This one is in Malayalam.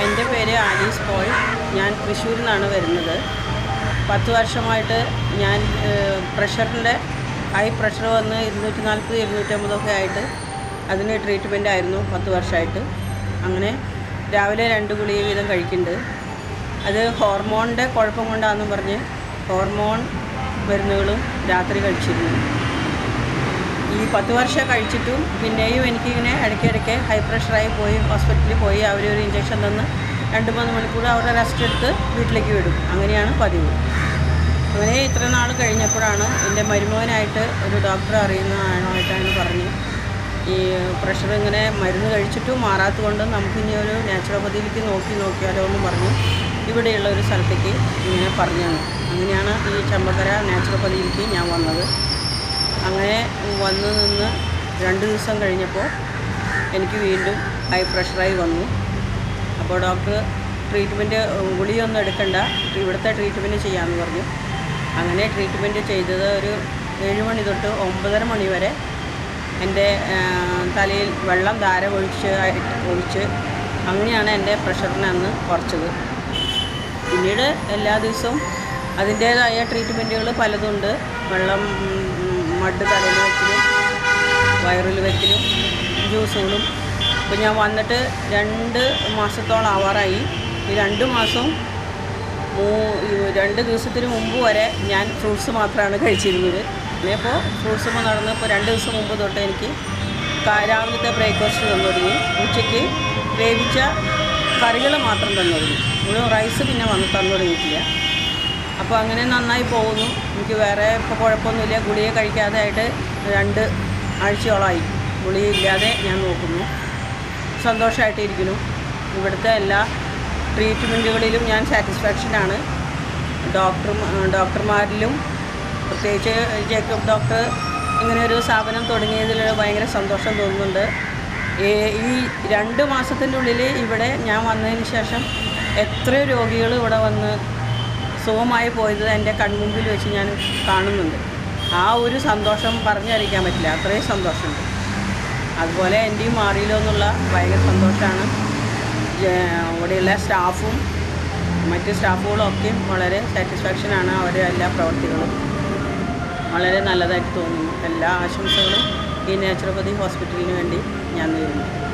ആലീസ് പോൾ ഞാൻ തൃശ്ശൂരിൽ നിന്നാണ് വരുന്നത്. പത്ത് വർഷമായിട്ട് ഞാൻ പ്രഷറിന്റെ ഹൈ പ്രഷർ വന്ന് ഇരുന്നൂറ്റി നാൽപ്പത് ഇരുന്നൂറ്റമ്പതൊക്കെ ആയിട്ട് അതിന് ട്രീറ്റ്മെന്റ് ആയിരുന്നു പത്ത് വർഷമായിട്ട്. അങ്ങനെ രാവിലെ രണ്ട് ഗുളിക വീതം കഴിക്കുന്നുണ്ട്. അത് ഹോർമോണിന്റെ കുഴപ്പം കൊണ്ടാണെന്ന് പറഞ്ഞ് ഹോർമോൺ മരുന്നുകളും രാത്രി കഴിച്ചിരുന്നു. ഈ പത്ത് വർഷം കഴിച്ചിട്ടും പിന്നെയും എനിക്കിങ്ങനെ ഇടയ്ക്കിടയ്ക്ക് ഹൈ പ്രഷറായി പോയി ഹോസ്പിറ്റലിൽ പോയി അവർ അവരൊരു ഇഞ്ചക്ഷൻ തന്ന് രണ്ട് മൂന്ന് മണിക്കൂർ അവരുടെ റെസ്റ്റ് എടുത്ത് വീട്ടിലേക്ക് വിടും. അങ്ങനെയാണ് പതിവ്. അങ്ങനെ ഇത്ര നാൾ കഴിഞ്ഞപ്പോഴാണ് എന്റെ മരുമകനായിട്ട് ഒരു ഡോക്ടർ അറിയുന്ന ആണായിട്ടാണ് പറഞ്ഞ് ഈ പ്രഷർ ഇങ്ങനെ മരുന്ന് കഴിച്ചിട്ടും മാറാത്തത് കൊണ്ട് നമുക്കിനി ഒരു നാച്ചുറോപ്പതിയിലേക്ക് നോക്കി നോക്കിയാലോ എന്ന് പറഞ്ഞു ഇവിടെയുള്ള ഒരു സ്ഥലത്തേക്ക് ഇങ്ങനെ പറഞ്ഞാണ്. അങ്ങനെയാണ് ഈ ചമ്പക്കര നാച്ചുറോപ്പതിയിലേക്ക് ഞാൻ വന്നത്. അങ്ങനെ വന്ന് നിന്ന് രണ്ട് ദിവസം കഴിഞ്ഞപ്പോൾ എനിക്ക് വീണ്ടും ഹൈ പ്രഷറായി വന്നു. അപ്പോൾ ഡോക്ടർ ട്രീറ്റ്മെന്റ് ഗുളിയൊന്നും എടുക്കണ്ട. ഇവിടുത്തെ ട്രീറ്റ്മെന്റ് ചെയ്യാമെന്ന് പറഞ്ഞു. അങ്ങനെ ട്രീറ്റ്മെന്റ് ചെയ്തത് ഒരു ഏഴ് മണി തൊട്ട് ഒമ്പതര മണി വരെ എന്റെ തലയിൽ വെള്ളം ധാര ഒഴിച്ച് ഒഴിച്ച് അങ്ങനെയാണ് എന്റെ പ്രഷറിനെ അന്ന് കുറച്ചത്. പിന്നീട് എല്ലാ ദിവസവും അതിന്റേതായ ട്രീറ്റ്മെന്റുകൾ പലതുണ്ട്. വെള്ളം മഡ് തലയിൽ വെക്കലും വയറിൽ വെക്കലും ജ്യൂസുകളും. ഇപ്പം ഞാൻ വന്നിട്ട് രണ്ട് മാസത്തോളം ആവാറായി. ഈ രണ്ട് മാസവും മൂ- രണ്ട് ദിവസത്തിന് മുമ്പ് വരെ ഞാൻ ഫ്രൂട്ട്സ് മാത്രമാണ് കഴിച്ചിരുന്നത്. ഇപ്പോൾ ഫ്രൂട്ട്സ് നടന്ന് ഇപ്പോൾ രണ്ട് ദിവസം മുമ്പ് തൊട്ട് എനിക്ക് രാവിലത്തെ ബ്രേക്ക്ഫാസ്റ്റ് തന്നു തുടങ്ങി. ഉച്ചയ്ക്ക് വേവിച്ച കറികൾ മാത്രം തന്നു തുടങ്ങി. റൈസ് പിന്നെ വന്ന് തന്നു തുടങ്ങിയിട്ടില്ല. അപ്പോൾ അങ്ങനെ നന്നായി പോകുന്നു. എനിക്ക് വേറെ ഇപ്പോൾ കുഴപ്പമൊന്നുമില്ല. ഗുളിക കഴിക്കാതെ ആയിട്ട് രണ്ട് ആഴ്ചയോളമായി. ഗുളിക ഇല്ലാതെ ഞാൻ നോക്കുന്നു. സന്തോഷമായിട്ടിരിക്കുന്നു ഇവിടുത്തെ എല്ലാ ട്രീറ്റ്മെന്റുകളിലും ഞാൻ സാറ്റിസ്ഫാക്ഷനാണ് ഡോക്ടർ ഡോക്ടർമാരിലും പ്രത്യേകിച്ച് ജേക്കബ് ഡോക്ടർ ഇങ്ങനെ ഒരു സ്ഥാപനം തുടങ്ങിയതിൽ ഭയങ്കര സന്തോഷം തോന്നുന്നുണ്ട്. ഈ രണ്ട് മാസത്തിന്റെ ഉള്ളിൽ ഇവിടെ ഞാൻ വന്നതിന് ശേഷം എത്രയോ രോഗികൾ ഇവിടെ വന്ന് സുഖമായി പോയത് എന്റെ കൺമുമ്പിൽ വെച്ച് ഞാൻ കാണുന്നുണ്ട്. ആ ഒരു സന്തോഷം പറഞ്ഞറിയിക്കാൻ പറ്റില്ല. അത്രയും സന്തോഷമുണ്ട്. അതുപോലെ എന്റെയും മാറിയില്ലോ എന്നുള്ള ഭയങ്കര സന്തോഷമാണ്. ഇവിടെയുള്ള സ്റ്റാഫും മറ്റ് സ്റ്റാഫുകളും ഒക്കെ വളരെ സാറ്റിസ്ഫാക്ഷനാണ് അവരുടെ എല്ലാ പ്രവർത്തികളും. വളരെ നല്ലതായിട്ട് തോന്നുന്നു. എല്ലാ ആശംസകളും ഈ നാച്ചുറോപ്പതി ഹോസ്പിറ്റലിന് വേണ്ടി ഞാൻ നേരുന്നു.